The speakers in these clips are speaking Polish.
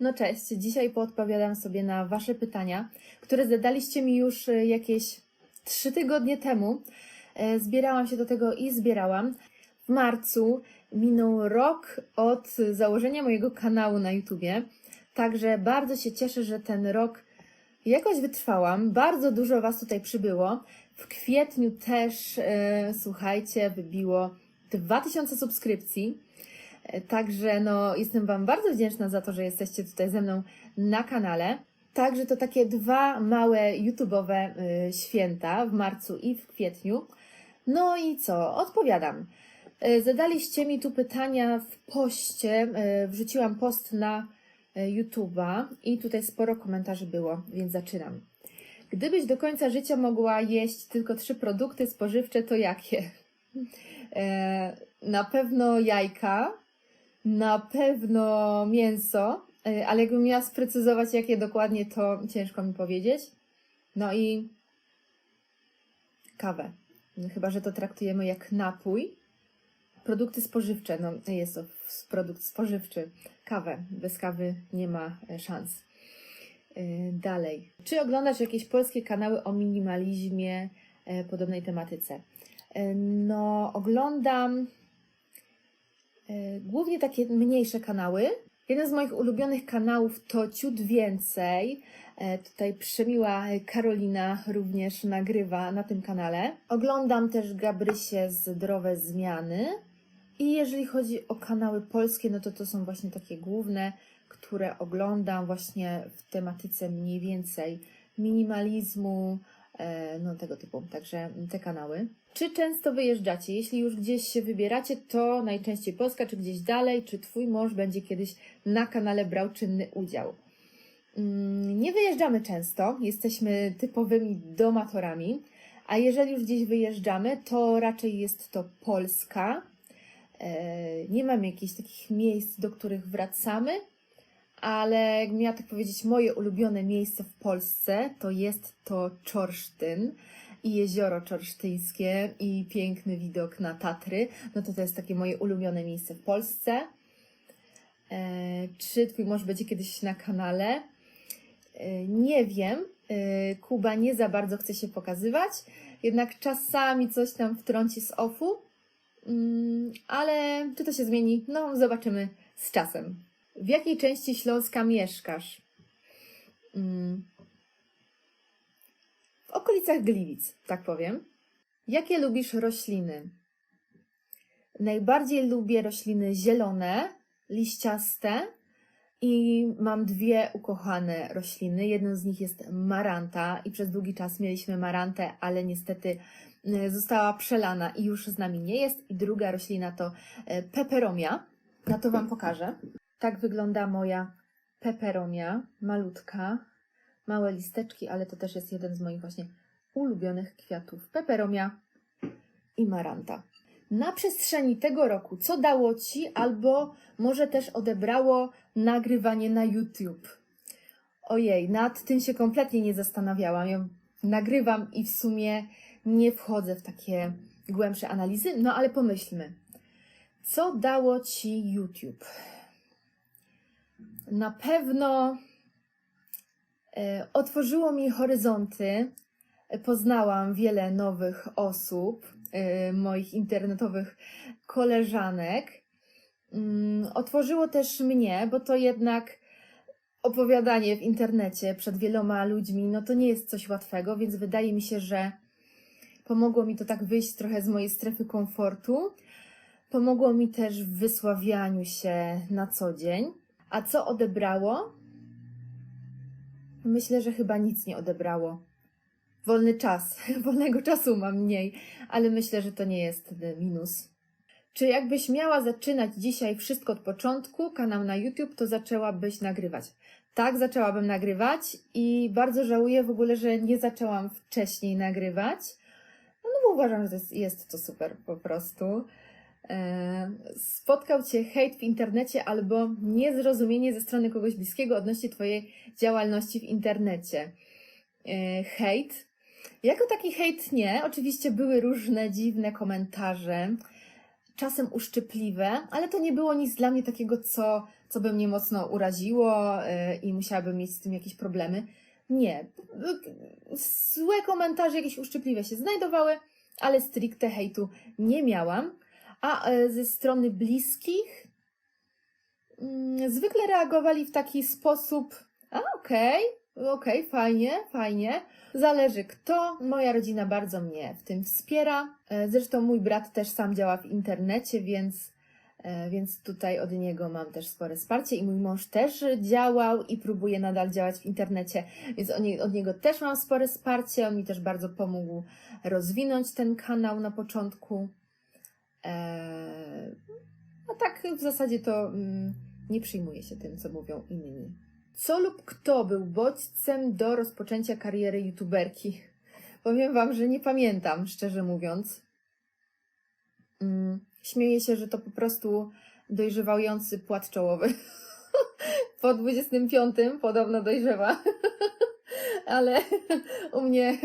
No cześć, dzisiaj poodpowiadam sobie na Wasze pytania, które zadaliście mi już e, jakieś trzy tygodnie temu. E, Zbierałam się do tego i zbierałam. W marcu minął rok od założenia mojego kanału na YouTubie, także bardzo się cieszę, że ten rok jakoś wytrwałam. Bardzo dużo Was tutaj przybyło. W kwietniu też, e, słuchajcie, wybiło 2000 subskrypcji. Także no, jestem Wam bardzo wdzięczna za to, że jesteście tutaj ze mną na kanale. Także to takie dwa małe YouTube'owe y, święta w marcu i w kwietniu. No i co? Odpowiadam. Y, Zadaliście mi tu pytania w poście. y, Wrzuciłam post na YouTube'a i tutaj sporo komentarzy było, więc zaczynam. Gdybyś do końca życia mogła jeść tylko trzy produkty spożywcze, to jakie? Na pewno jajka, na pewno mięso, y, ale jakbym miała sprecyzować, jakie dokładnie, to ciężko mi powiedzieć. No i kawę. Chyba, że to traktujemy jak napój. Produkty spożywcze, no jest to produkt spożywczy. Kawę. Bez kawy nie ma e, szans. Y, Dalej. Czy oglądasz jakieś polskie kanały o minimalizmie, e, podobnej tematyce? E, No, oglądam Głównie takie mniejsze kanały. Jeden z moich ulubionych kanałów to Ciut Więcej. E, Tutaj przemiła Karolina również nagrywa na tym kanale. Oglądam też Gabrysie Zdrowe Zmiany. I jeżeli chodzi o kanały polskie, no to to są właśnie takie główne, które oglądam właśnie w tematyce mniej więcej minimalizmu, e, no tego typu, także te kanały. Czy często wyjeżdżacie? Jeśli już gdzieś się wybieracie, to najczęściej Polska, czy gdzieś dalej, czy Twój mąż będzie kiedyś na kanale brał czynny udział? Mm, Nie wyjeżdżamy często, jesteśmy typowymi domatorami, a jeżeli już gdzieś wyjeżdżamy, to raczej jest to Polska. E, Nie mamy jakichś takich miejsc, do których wracamy, ale jak miała tak powiedzieć, moje ulubione miejsce w Polsce to jest to Czorsztyn i jezioro czorsztyńskie i piękny widok na Tatry. No to to jest takie moje ulubione miejsce w Polsce. E, czy twój mąż będzie kiedyś na kanale? E, nie wiem. E, Kuba nie za bardzo chce się pokazywać, jednak czasami coś tam wtrąci z offu. Mm, ale czy to się zmieni? No, zobaczymy z czasem. W jakiej części Śląska mieszkasz? Mm, w okolicach Gliwic, tak powiem. Jakie lubisz rośliny? Najbardziej lubię rośliny zielone, liściaste i mam dwie ukochane rośliny. Jedną z nich jest maranta i przez długi czas mieliśmy marantę, ale niestety e, została przelana i już z nami nie jest. I druga roślina to e, peperomia. Na to Wam pokażę. Tak wygląda moja peperomia, malutka, małe listeczki, ale to też jest jeden z moich właśnie ulubionych kwiatów. Peperomia i maranta. Na przestrzeni tego roku, co dało Ci albo może też odebrało nagrywanie na YouTube? Ojej, nad tym się kompletnie nie zastanawiałam. Ja nagrywam i w sumie nie wchodzę w takie głębsze analizy, no ale pomyślmy. Co dało Ci YouTube? Na pewno e, otworzyło mi horyzonty. Poznałam wiele nowych osób, e, moich internetowych koleżanek. Mm, Otworzyło też mnie, bo to jednak opowiadanie w internecie przed wieloma ludźmi, no to nie jest coś łatwego, więc wydaje mi się, że pomogło mi to tak wyjść trochę z mojej strefy komfortu. Pomogło mi też w wysławianiu się na co dzień. A co odebrało? Myślę, że chyba nic nie odebrało. Wolny czas, wolnego czasu mam mniej, ale myślę, że to nie jest minus. Czy jakbyś miała zaczynać dzisiaj wszystko od początku, kanał na YouTube, to zaczęłabyś nagrywać? Tak, zaczęłabym nagrywać i bardzo żałuję w ogóle, że nie zaczęłam wcześniej nagrywać. No bo uważam, że jest to super po prostu. E, spotkał Cię hejt w internecie albo niezrozumienie ze strony kogoś bliskiego odnośnie Twojej działalności w internecie. E, hejt. Jako taki hejt nie. Oczywiście były różne dziwne komentarze, czasem uszczypliwe, ale to nie było nic dla mnie takiego, co co by mnie mocno uraziło y, i musiałabym mieć z tym jakieś problemy. Nie. Złe komentarze, jakieś uszczypliwe się znajdowały, ale stricte hejtu nie miałam. A y, ze strony bliskich mm, zwykle reagowali w taki sposób: A, okej, okej, fajnie, fajnie. Zależy kto. Moja rodzina bardzo mnie w tym wspiera. E, Zresztą mój brat też sam działa w internecie, więc, e, więc tutaj od niego mam też spore wsparcie. I mój mąż też działał i próbuje nadal działać w internecie, więc od niego też mam spore wsparcie. On mi też bardzo pomógł rozwinąć ten kanał na początku. E, A tak w zasadzie to mm, nie przyjmuję się tym, co mówią inni. Co lub kto był bodźcem do rozpoczęcia kariery youtuberki? Powiem Wam, że nie pamiętam, szczerze mówiąc. Mm, śmieję się, że to po prostu dojrzewający płat czołowy. po 25 podobno dojrzewa. Ale u mnie,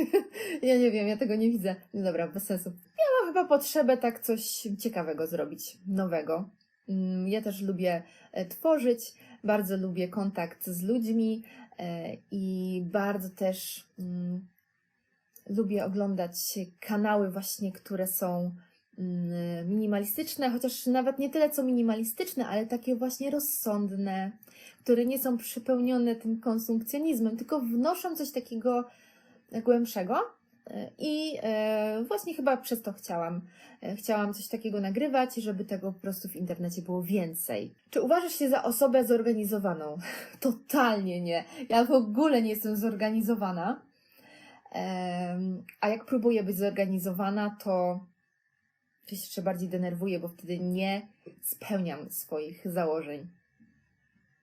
ja nie wiem, ja tego nie widzę. No dobra, bez sensu. Ja chyba potrzebę tak coś ciekawego zrobić, nowego. Mm, Ja też lubię e, tworzyć, bardzo lubię kontakt z ludźmi e, i bardzo też mm, lubię oglądać kanały właśnie, które są mm, minimalistyczne, chociaż nawet nie tyle co minimalistyczne, ale takie właśnie rozsądne, które nie są przepełnione tym konsumpcjonizmem, tylko wnoszą coś takiego głębszego. I e, właśnie chyba przez to chciałam. E, Chciałam coś takiego nagrywać, żeby tego po prostu w internecie było więcej. Czy uważasz się za osobę zorganizowaną? Totalnie nie. Ja w ogóle nie jestem zorganizowana. A jak próbuję być zorganizowana, to się jeszcze bardziej denerwuję, bo wtedy nie spełniam swoich założeń.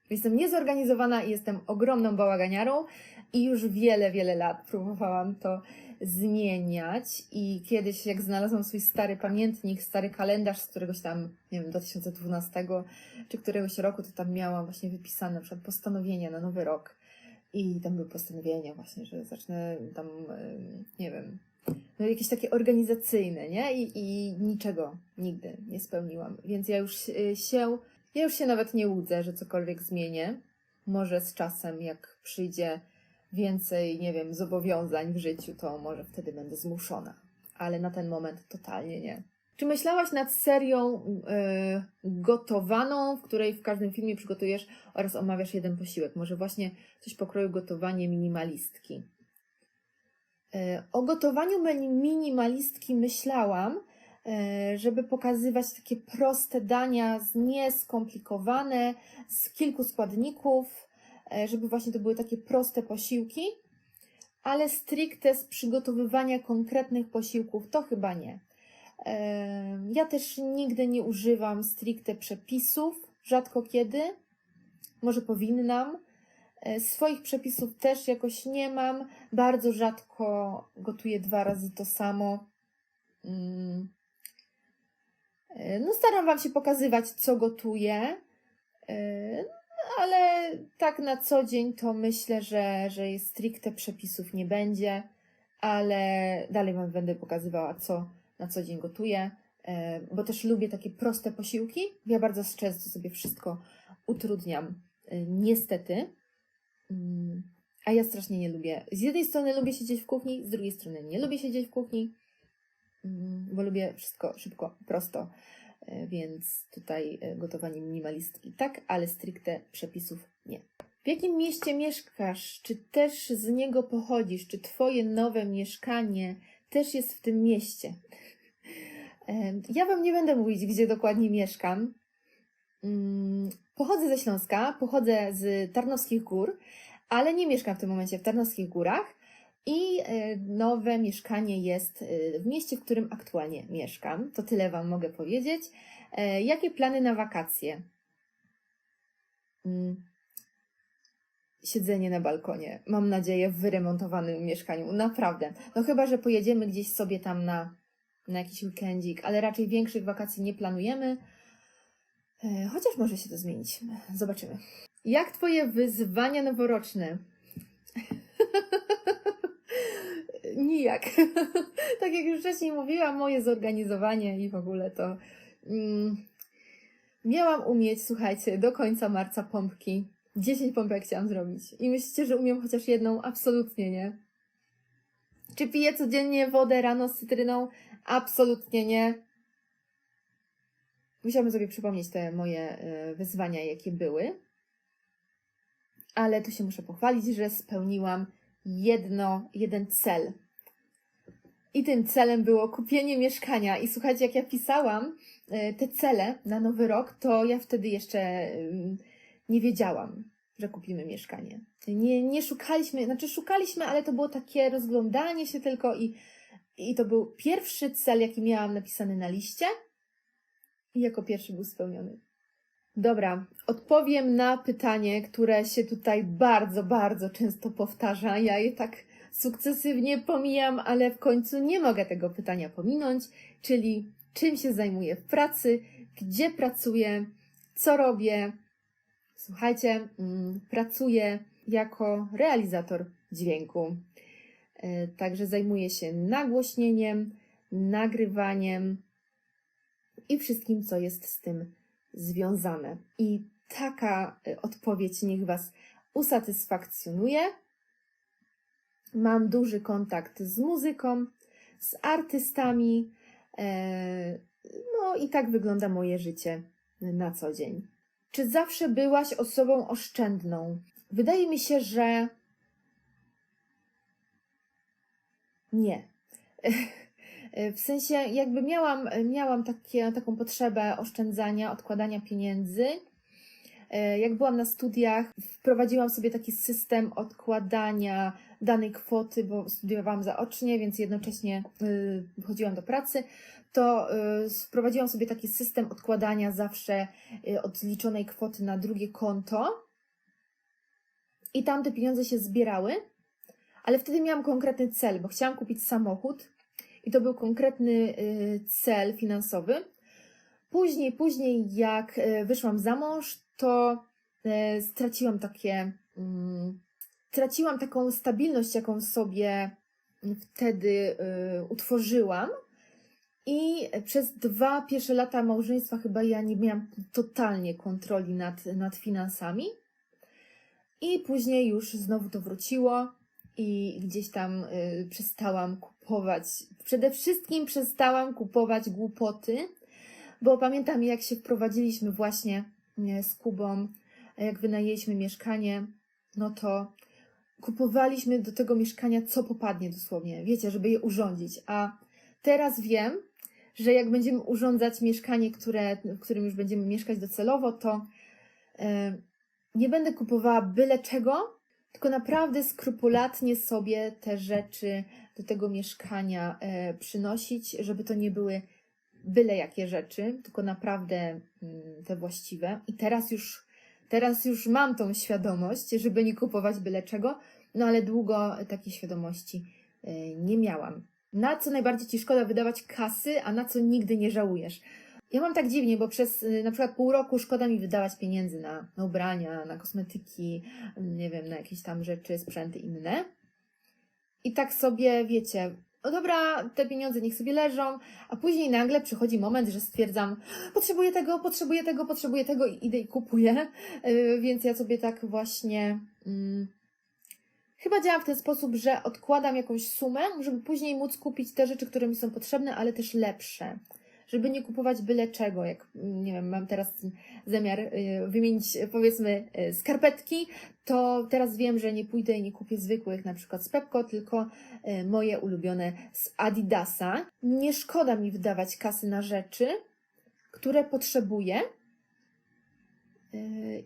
Jestem niezorganizowana i jestem ogromną bałaganiarą i już wiele, wiele lat próbowałam to zmieniać i kiedyś jak znalazłam swój stary pamiętnik, stary kalendarz z któregoś tam, nie wiem, 2012 czy któregoś roku, to tam miałam właśnie wypisane na przykład postanowienia na nowy rok i tam były postanowienia właśnie, że zacznę tam, nie wiem, no jakieś takie organizacyjne, nie? I, i niczego nigdy nie spełniłam. Więc ja już y, się, ja już się nawet nie łudzę, że cokolwiek zmienię. Może z czasem, jak przyjdzie więcej, nie wiem, zobowiązań w życiu, to może wtedy będę zmuszona. Ale na ten moment totalnie nie. Czy myślałaś nad serią y, gotowaną, w której w każdym filmie przygotujesz oraz omawiasz jeden posiłek? Może właśnie coś pokroju gotowanie minimalistki. E, O gotowaniu minimalistki myślałam, e, żeby pokazywać takie proste dania, nieskomplikowane, z kilku składników, żeby właśnie to były takie proste posiłki, ale stricte z przygotowywania konkretnych posiłków to chyba nie. E, Ja też nigdy nie używam stricte przepisów, rzadko kiedy. Może powinnam. E, Swoich przepisów też jakoś nie mam. Bardzo rzadko gotuję dwa razy to samo. Mm. E, No, staram Wam się pokazywać, co gotuję, e, ale tak na co dzień to myślę, że, że jest stricte przepisów nie będzie, ale dalej Wam będę pokazywała, co na co dzień gotuję, e, bo też lubię takie proste posiłki. Ja bardzo często sobie wszystko utrudniam, e, niestety. Mm, A ja strasznie nie lubię. Z jednej strony lubię siedzieć w kuchni, z drugiej strony nie lubię siedzieć w kuchni, mm, bo lubię wszystko szybko, prosto. E, Więc tutaj e, gotowanie minimalistki tak, ale stricte przepisów nie. W jakim mieście mieszkasz? Czy też z niego pochodzisz? Czy twoje nowe mieszkanie też jest w tym mieście? Em, Ja Wam nie będę mówić, gdzie dokładnie mieszkam. Mm, Pochodzę ze Śląska, pochodzę z Tarnowskich Gór, ale nie mieszkam w tym momencie w Tarnowskich Górach i e, nowe mieszkanie jest e, w mieście, w którym aktualnie mieszkam. To tyle Wam mogę powiedzieć. E, Jakie plany na wakacje? Mm, Siedzenie na balkonie. Mam nadzieję w wyremontowanym mieszkaniu. Naprawdę. No chyba, że pojedziemy gdzieś sobie tam na, na jakiś weekendzik, ale raczej większych wakacji nie planujemy. Chociaż może się to zmienić. Zobaczymy. Jak Twoje wyzwania noworoczne? Nijak. tak jak już wcześniej mówiłam, moje zorganizowanie i w ogóle to. Mm, Miałam umieć, słuchajcie, do końca marca pompki. 10 pompek chciałam zrobić. I myślicie, że umiem chociaż jedną? Absolutnie nie. Czy piję codziennie wodę rano z cytryną? Absolutnie nie. Musiałabym sobie przypomnieć te moje e, wyzwania, jakie były. Ale tu się muszę pochwalić, że spełniłam jedno, jeden cel. I tym celem było kupienie mieszkania. I słuchajcie, jak ja pisałam e, te cele na nowy rok, to ja wtedy jeszcze nie wiedziałam, że kupimy mieszkanie. Nie, nie szukaliśmy, znaczy szukaliśmy, ale to było takie rozglądanie się tylko i, i to był pierwszy cel, jaki miałam napisany na liście i jako pierwszy był spełniony. Dobra, odpowiem na pytanie, które się tutaj bardzo, bardzo często powtarza. Ja je tak sukcesywnie pomijam, ale w końcu nie mogę tego pytania pominąć, czyli czym się zajmuję w pracy, gdzie pracuję, co robię. Słuchajcie, mm, pracuję jako realizator dźwięku. E, Także zajmuję się nagłośnieniem, nagrywaniem i wszystkim, co jest z tym związane. I taka e, odpowiedź niech Was usatysfakcjonuje. Mam duży kontakt z muzyką, z artystami. e, No i tak wygląda moje życie na co dzień. Czy zawsze byłaś osobą oszczędną? Wydaje mi się, że nie. W sensie, jakby miałam, miałam takie, taką potrzebę oszczędzania, odkładania pieniędzy. E, Jak byłam na studiach, wprowadziłam sobie taki system odkładania danej kwoty, bo studiowałam zaocznie, więc jednocześnie chodziłam do pracy. To wprowadziłam sobie taki system odkładania zawsze odliczonej kwoty na drugie konto. I tam te pieniądze się zbierały, ale wtedy miałam konkretny cel, bo chciałam kupić samochód i to był konkretny y, cel finansowy. Później, później jak y, wyszłam za mąż, to y, straciłam takie, mm, straciłam taką stabilność, jaką sobie wtedy utworzyłam. I przez dwa pierwsze lata małżeństwa chyba ja nie miałam totalnie kontroli nad, nad finansami. I później już znowu to wróciło i gdzieś tam y, przestałam kupować. Przede wszystkim przestałam kupować głupoty, bo pamiętam jak się wprowadziliśmy właśnie y, z Kubą, jak wynajęliśmy mieszkanie, no to kupowaliśmy do tego mieszkania co popadnie dosłownie, wiecie, żeby je urządzić. A teraz wiem, że jak będziemy urządzać mieszkanie, które, w którym już będziemy mieszkać docelowo, to y, nie będę kupowała byle czego, tylko naprawdę skrupulatnie sobie te rzeczy do tego mieszkania e, przynosić, żeby to nie były byle jakie rzeczy, tylko naprawdę mm, te właściwe. I teraz już, teraz już mam tą świadomość, żeby nie kupować byle czego, no ale długo takiej świadomości e, nie miałam. Na co najbardziej ci szkoda wydawać kasy, a na co nigdy nie żałujesz? Ja mam tak dziwnie, bo przez y, na przykład pół roku szkoda mi wydawać pieniędzy na, na ubrania, na kosmetyki, nie wiem, na jakieś tam rzeczy, sprzęty inne. I tak sobie, wiecie, no dobra, te pieniądze niech sobie leżą, a później nagle przychodzi moment, że stwierdzam, potrzebuję tego, potrzebuję tego, potrzebuję tego i idę i kupuję. Yy, Więc ja sobie tak właśnie. Mm, Chyba działam w ten sposób, że odkładam jakąś sumę, żeby później móc kupić te rzeczy, które mi są potrzebne, ale też lepsze żeby nie kupować byle czego. Jak nie wiem, mam teraz zamiar y, wymienić powiedzmy y, skarpetki, to teraz wiem, że nie pójdę i nie kupię zwykłych, na przykład z Pepko, tylko y, moje ulubione z Adidasa. Nie szkoda mi wydawać kasy na rzeczy, które potrzebuję.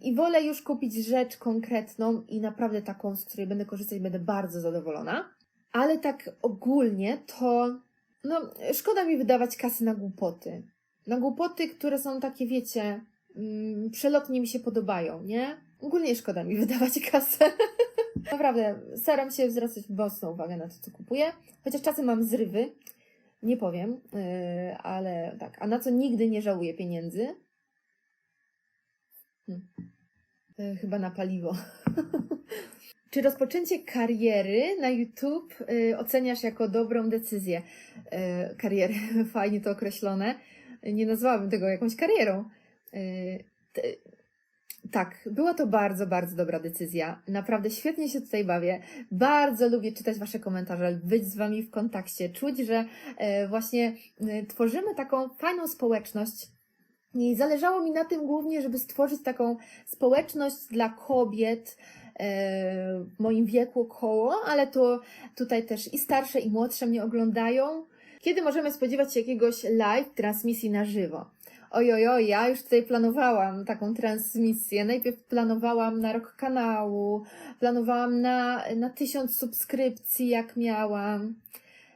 I wolę już kupić rzecz konkretną i naprawdę taką, z której będę korzystać, będę bardzo zadowolona. Ale tak ogólnie to no, szkoda mi wydawać kasy na głupoty. Na głupoty, które są takie, wiecie, mm, przelotnie mi się podobają, nie? Ogólnie szkoda mi wydawać kasę. Naprawdę, staram się zwracać mocną uwagę na to, co kupuję. Chociaż czasem mam zrywy, nie powiem, yy, ale tak. A na co nigdy nie żałuję pieniędzy? Hmm. Yy, chyba na paliwo. Czy rozpoczęcie kariery na YouTube y, oceniasz jako dobrą decyzję? Y, kariery, fajnie to określone. Nie nazwałabym tego jakąś karierą, Tak, była to bardzo, bardzo dobra decyzja. Naprawdę świetnie się tutaj bawię. Bardzo lubię czytać Wasze komentarze, być z Wami w kontakcie, czuć, że e, właśnie e, tworzymy taką fajną społeczność. I zależało mi na tym głównie, żeby stworzyć taką społeczność dla kobiet e, w moim wieku około, ale to tutaj też i starsze, i młodsze mnie oglądają. Kiedy możemy spodziewać się jakiegoś live transmisji na żywo? Oj, oj, oj, ja już tutaj planowałam taką transmisję. Najpierw planowałam na rok kanału, planowałam na, na tysiąc subskrypcji, jak miałam.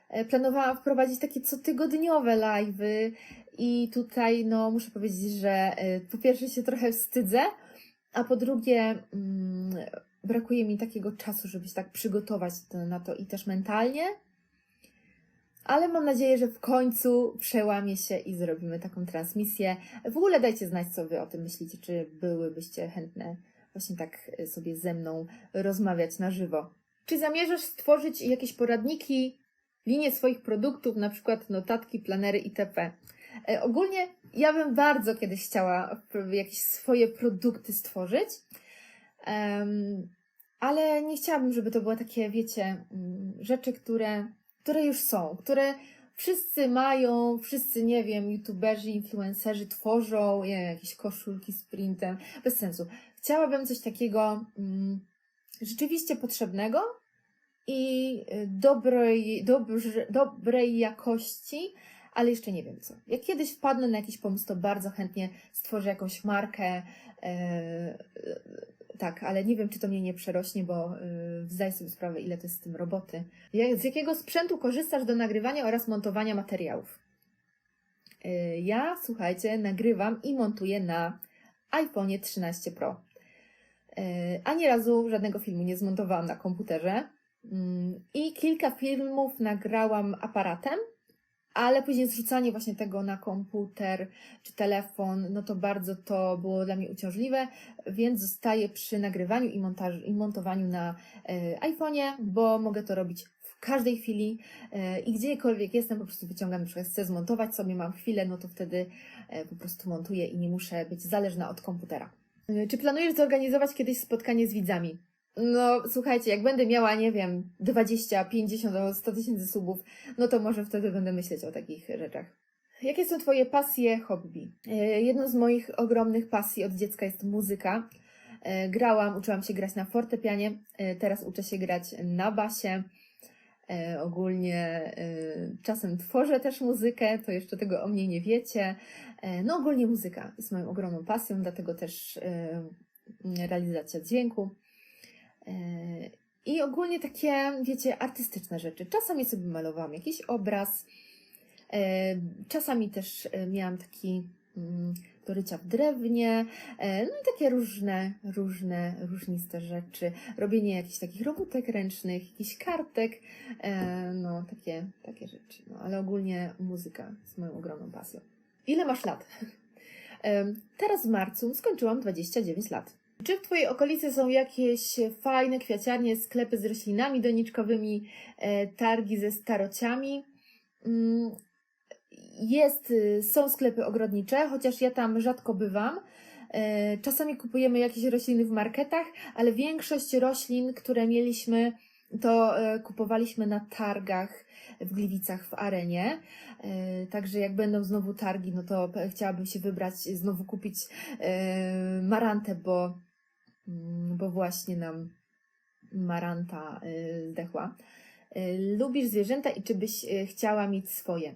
E, Planowałam wprowadzić takie cotygodniowe live'y i tutaj, no, muszę powiedzieć, że e, po pierwsze się trochę wstydzę, a po drugie mm, brakuje mi takiego czasu, żeby się tak przygotować to- na to i też mentalnie. Ale mam nadzieję, że w końcu przełamie się i zrobimy taką transmisję. W ogóle dajcie znać, co Wy o tym myślicie, czy byłybyście chętne właśnie tak e, sobie ze mną rozmawiać na żywo. Czy zamierzasz stworzyć jakieś poradniki, linie swoich produktów, na przykład notatki, planery itp.? E, Ogólnie ja bym bardzo kiedyś chciała jakieś swoje produkty stworzyć, ale nie chciałabym, żeby to były takie, wiecie, mm, rzeczy, które, które już są, które wszyscy mają, wszyscy, nie wiem, youtuberzy, influencerzy tworzą, jakieś koszulki z printem, bez sensu. Chciałabym coś takiego mm, rzeczywiście potrzebnego i y, dobrej, dobrze, dobrej jakości, ale jeszcze nie wiem co. Jak kiedyś wpadnę na jakiś pomysł, to bardzo chętnie stworzę jakąś markę. e, e, tak, ale nie wiem, czy to mnie nie przerośnie, bo e, zdaję sobie sprawę, ile to jest z tym roboty. Z jakiego sprzętu korzystasz do nagrywania oraz montowania materiałów? Ja, słuchajcie, nagrywam i montuję na iPhone 13 Pro. Ani razu żadnego filmu nie zmontowałam na komputerze. Mm, I kilka filmów nagrałam aparatem, ale później zrzucanie właśnie tego na komputer czy telefon, no to bardzo to było dla mnie uciążliwe, więc zostaję przy nagrywaniu i, montaż, i montowaniu na e, iPhone'ie, bo mogę to robić w każdej chwili e, i gdziekolwiek jestem, po prostu wyciągam, na przykład chcę zmontować sobie, mam chwilę, no to wtedy e, po prostu montuję i nie muszę być zależna od komputera. Czy planujesz zorganizować kiedyś spotkanie z widzami? No, słuchajcie, jak będę miała, nie wiem, 20, 50 albo 100 tysięcy subów, no to może wtedy będę myśleć o takich rzeczach. Jakie są Twoje pasje, hobby? E, Jedną z moich ogromnych pasji od dziecka jest muzyka. E, Grałam, uczyłam się grać na fortepianie, e, teraz uczę się grać na basie. Ogólnie czasem tworzę też muzykę, to jeszcze tego o mnie nie wiecie. No ogólnie muzyka jest moją ogromną pasją, dlatego też realizacja dźwięku. I ogólnie takie, wiecie, artystyczne rzeczy. Czasami sobie malowałam jakiś obraz, e, czasami też e, miałam taki mm, do rycia w drewnie, e, no i takie różne, różne, różniste rzeczy. Robienie jakichś takich robótek ręcznych, jakichś kartek, no takie, takie rzeczy. No, ale ogólnie muzyka jest moją ogromną pasją. Ile masz lat? Teraz w marcu skończyłam 29 lat. Czy w Twojej okolicy są jakieś fajne kwiaciarnie, sklepy z roślinami doniczkowymi, e, targi ze starociami? Mm, Jest, y, są sklepy ogrodnicze, chociaż ja tam rzadko bywam. E, Czasami kupujemy jakieś rośliny w marketach, ale większość roślin, które mieliśmy, to e, kupowaliśmy na targach w Gliwicach w arenie. Także jak będą znowu targi, no to chciałabym się wybrać, znowu kupić marantę, bo, bo właśnie nam maranta e, zdechła. E, Lubisz zwierzęta i czy byś e, chciała mieć swoje?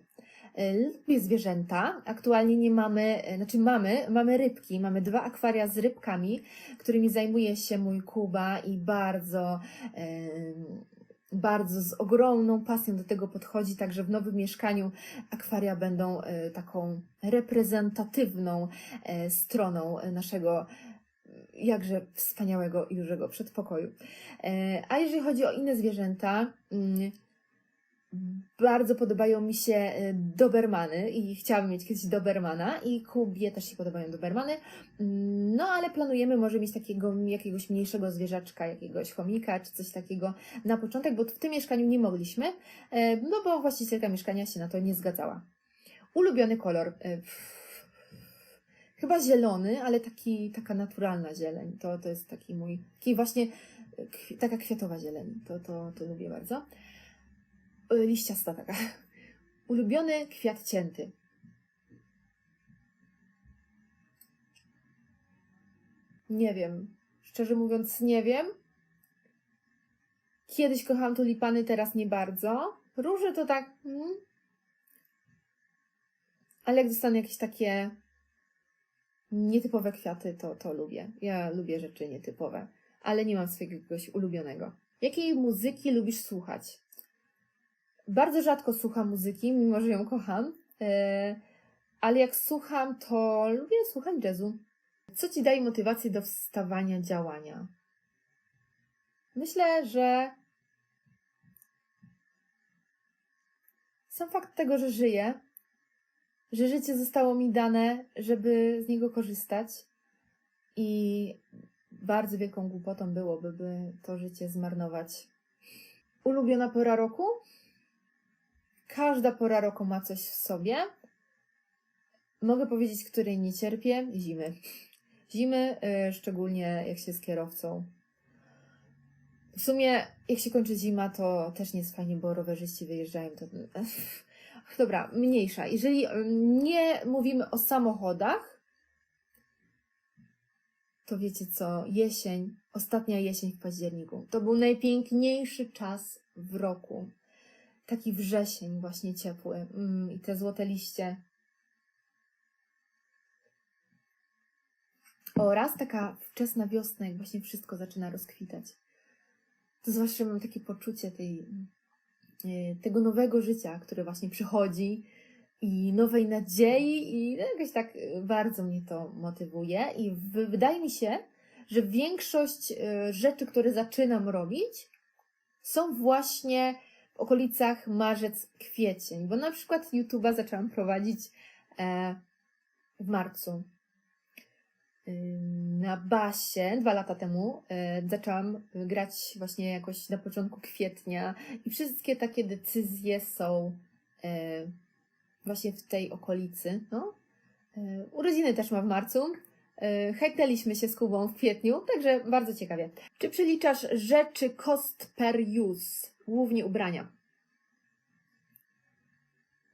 Lubię zwierzęta. Aktualnie nie mamy, znaczy mamy, mamy rybki. Mamy dwa akwaria z rybkami, którymi zajmuje się mój Kuba i bardzo, bardzo z ogromną pasją do tego podchodzi. Także w nowym mieszkaniu akwaria będą taką reprezentatywną stroną naszego jakże wspaniałego i dużego przedpokoju. E, A jeżeli chodzi o inne zwierzęta, mm, bardzo podobają mi się e, dobermany i chciałabym mieć kiedyś dobermana i Kubie też się podobają dobermany. Mm, No ale planujemy może mieć takiego jakiegoś mniejszego zwierzaczka, jakiegoś chomika czy coś takiego na początek, bo w tym mieszkaniu nie mogliśmy, e, no bo właścicielka mieszkania się na to nie zgadzała. Ulubiony kolor. pff, chyba zielony, ale taki, taka naturalna zieleń. To, to jest taki mój, taki właśnie taka kwiatowa zieleń. To, to, to lubię bardzo. E, Liściasta taka. Ulubiony kwiat cięty. Nie wiem. Szczerze mówiąc, nie wiem. Kiedyś kochałam tulipany, teraz nie bardzo. Róże to tak. Mm. Ale jak dostanę jakieś takie nietypowe kwiaty, to, to lubię. Ja lubię rzeczy nietypowe, ale nie mam swojego ulubionego. Jakiej muzyki lubisz słuchać? Bardzo rzadko słucham muzyki, mimo że ją kocham, e, ale jak słucham, to lubię słuchać jazzu. Co ci daje motywację do wstawania, działania? Myślę, że sam fakt tego, że żyję, że życie zostało mi dane, żeby z niego korzystać i bardzo wielką głupotą byłoby by to życie zmarnować. Ulubiona pora roku? Każda pora roku ma coś w sobie. Mogę powiedzieć, której nie cierpię? Zimy. Zimy, y, szczególnie jak się z kierowcą. W sumie, jak się kończy zima, to też nie jest fajnie, bo rowerzyści wyjeżdżają. To... Dobra, mniejsza. Jeżeli nie mówimy o samochodach, to wiecie co? Jesień, ostatnia jesień w październiku. To był najpiękniejszy czas w roku. Taki wrzesień, właśnie ciepły. Mm, I te złote liście. Oraz taka wczesna wiosna, jak właśnie wszystko zaczyna rozkwitać. To zwłaszcza mam takie poczucie tej, tego nowego życia, które właśnie przychodzi i nowej nadziei i jakoś tak e, bardzo mnie to motywuje i wydaje mi się, że większość e, rzeczy, które zaczynam robić są właśnie w okolicach marzec, kwiecień, bo na przykład YouTube'a zaczęłam prowadzić e, w marcu. Na basie dwa lata temu e, zaczęłam grać właśnie jakoś na początku kwietnia i wszystkie takie decyzje są e, właśnie w tej okolicy. No. E, Urodziny też ma w marcu. Hejtnęliśmy się z Kubą w kwietniu, także bardzo ciekawie. Czy przeliczasz rzeczy cost per use, głównie ubrania?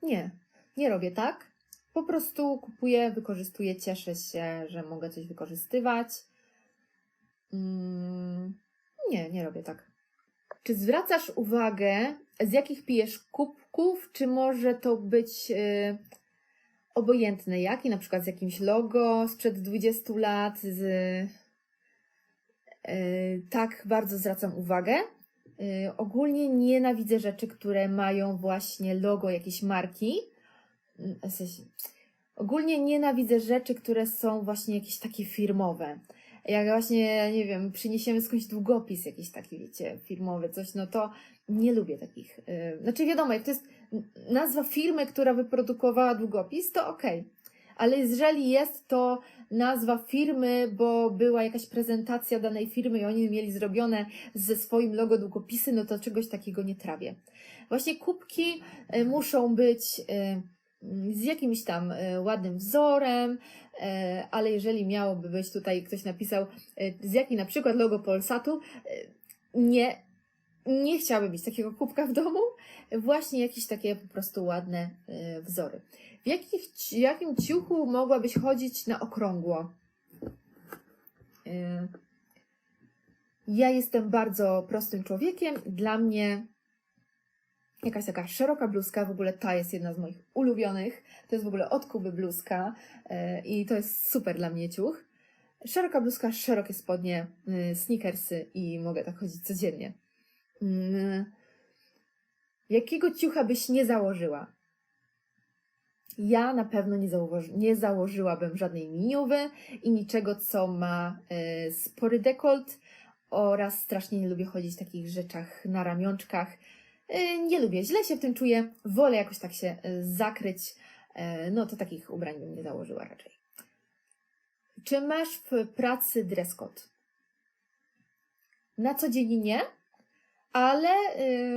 Nie, nie robię tak. Po prostu kupuję, wykorzystuję, cieszę się, że mogę coś wykorzystywać. Mm, nie, nie robię tak. Czy zwracasz uwagę, z jakich pijesz kubków, czy może to być y, obojętne jaki, na przykład z jakimś logo sprzed 20 lat, z... y, tak bardzo zwracam uwagę. Y, ogólnie nienawidzę rzeczy, które mają właśnie logo jakiejś marki. Ogólnie nienawidzę rzeczy, które są właśnie jakieś takie firmowe. Jak właśnie, nie wiem, przyniesiemy skądś długopis jakiś taki, wiecie, firmowy, coś, no to nie lubię takich. Yy, znaczy wiadomo, jak to jest nazwa firmy, która wyprodukowała długopis, to okej. Ale jeżeli jest to nazwa firmy, bo była jakaś prezentacja danej firmy i oni mieli zrobione ze swoim logo długopisy, no to czegoś takiego nie trawię. Właśnie kubki y, muszą być y, z jakimś tam e, ładnym wzorem, e, ale jeżeli miałoby być tutaj, ktoś napisał, e, z jakim na przykład logo Polsatu, nie, nie chciałabym mieć takiego kubka w domu, właśnie jakieś takie po prostu ładne wzory. W jakich, jakim ciuchu mogłabyś chodzić na okrągło? Ja jestem bardzo prostym człowiekiem. Dla mnie jakaś taka szeroka bluzka, w ogóle ta jest jedna z moich ulubionych. To jest w ogóle od Kuby bluzka e, i to jest super dla mnie ciuch. Szeroka bluzka, szerokie spodnie, y, sneakersy i mogę tak chodzić codziennie. Mm. Jakiego ciucha byś nie założyła? Ja na pewno nie, założy, nie założyłabym żadnej miniuwy i niczego, co ma e, spory dekolt oraz strasznie nie lubię chodzić w takich rzeczach na ramionczkach. E, Nie lubię, źle się w tym czuję, wolę jakoś tak się e, zakryć. E, No to takich ubrań bym nie założyła raczej. Czy masz w pracy dress code? Na co dzień nie, ale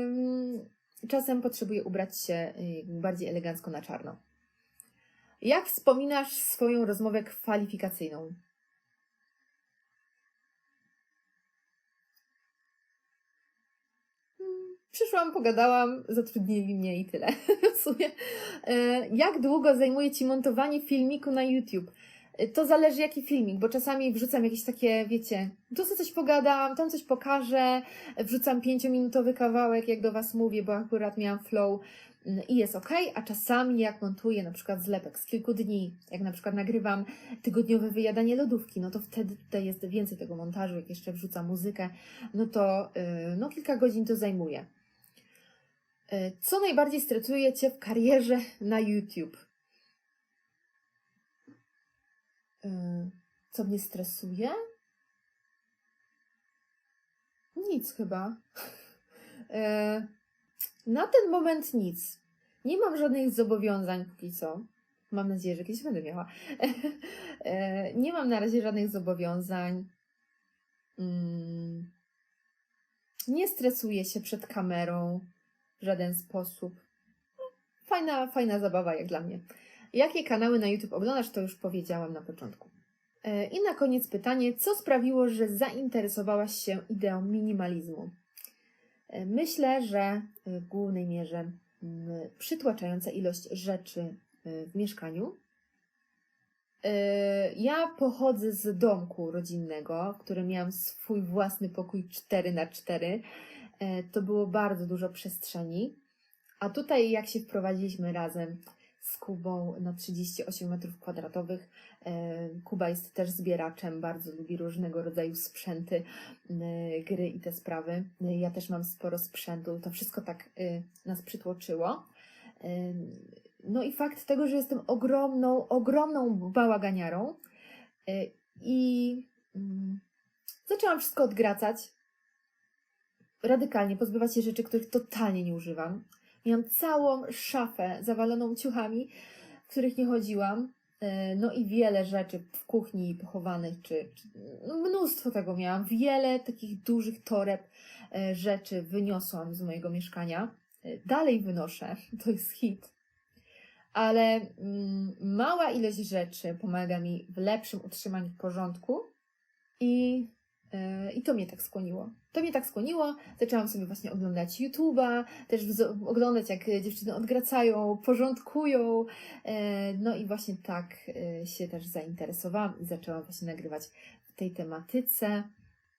ym, czasem potrzebuję ubrać się y, bardziej elegancko na czarno. Jak wspominasz swoją rozmowę kwalifikacyjną? Przyszłam, pogadałam, zatrudnili mnie i tyle. W sumie. E, Jak długo zajmuje Ci montowanie filmiku na YouTube? E, To zależy jaki filmik, bo czasami wrzucam jakieś takie, wiecie, tu sobie coś pogadam, tam coś pokażę, wrzucam pięciominutowy kawałek, jak do Was mówię, bo akurat miałam flow mm, i jest ok, a czasami jak montuję na przykład zlepek z kilku dni, jak na przykład nagrywam tygodniowe wyjadanie lodówki, no to wtedy tutaj jest więcej tego montażu, jak jeszcze wrzucam muzykę, no to yy, no kilka godzin to zajmuje. Yy, Co najbardziej stresuje Cię w karierze na YouTube? Yy, Co mnie stresuje? Nic chyba. Yy, Na ten moment nic. Nie mam żadnych zobowiązań póki co. Mam nadzieję, że kiedyś będę miała. E, Nie mam na razie żadnych zobowiązań. Mm. Nie stresuję się przed kamerą w żaden sposób. Fajna, fajna zabawa jak dla mnie. Jakie kanały na YouTube oglądasz, to już powiedziałam na początku. E, I na koniec pytanie, co sprawiło, że zainteresowałaś się ideą minimalizmu? E, Myślę, że w głównej mierze przytłaczająca ilość rzeczy y, w mieszkaniu. Ja pochodzę z domku rodzinnego, w którym miałam swój własny pokój 4 na 4 To było bardzo dużo przestrzeni. A tutaj, jak się wprowadziliśmy razem z Kubą na 38 metrów kwadratowych, e, Kuba jest też zbieraczem, bardzo lubi różnego rodzaju sprzęty, gry i te sprawy. Ja też mam sporo sprzętu. To wszystko tak y, nas przytłoczyło. No i fakt tego, że jestem ogromną, ogromną bałaganiarą y, i mm, zaczęłam wszystko odgracać. Radykalnie pozbywać się rzeczy, których totalnie nie używam. Miałam całą szafę zawaloną ciuchami, w których nie chodziłam. Y, No i wiele rzeczy w kuchni pochowanych, czy, czy no mnóstwo tego miałam. Wiele takich dużych toreb y, rzeczy wyniosłam z mojego mieszkania. Y, Dalej wynoszę, to jest hit ale mm, mała ilość rzeczy pomaga mi w lepszym utrzymaniu porządku i, i to mnie tak skłoniło. To mnie tak skłoniło, zaczęłam sobie właśnie oglądać YouTube'a, też oglądać jak dziewczyny odgracają, porządkują, yy, no i właśnie tak yy, się też zainteresowałam i zaczęłam właśnie nagrywać w tej tematyce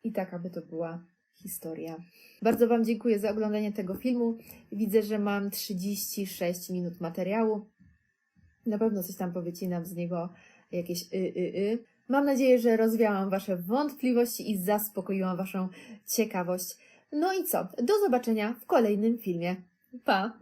i tak, aby to była historia. Bardzo Wam dziękuję za oglądanie tego filmu. Widzę, że mam 36 minut materiału. Na pewno coś tam powycinam z niego, jakieś y, y, y. Mam nadzieję, że rozwiałam Wasze wątpliwości i zaspokoiłam Waszą ciekawość. No i co? Do zobaczenia w kolejnym filmie. Pa!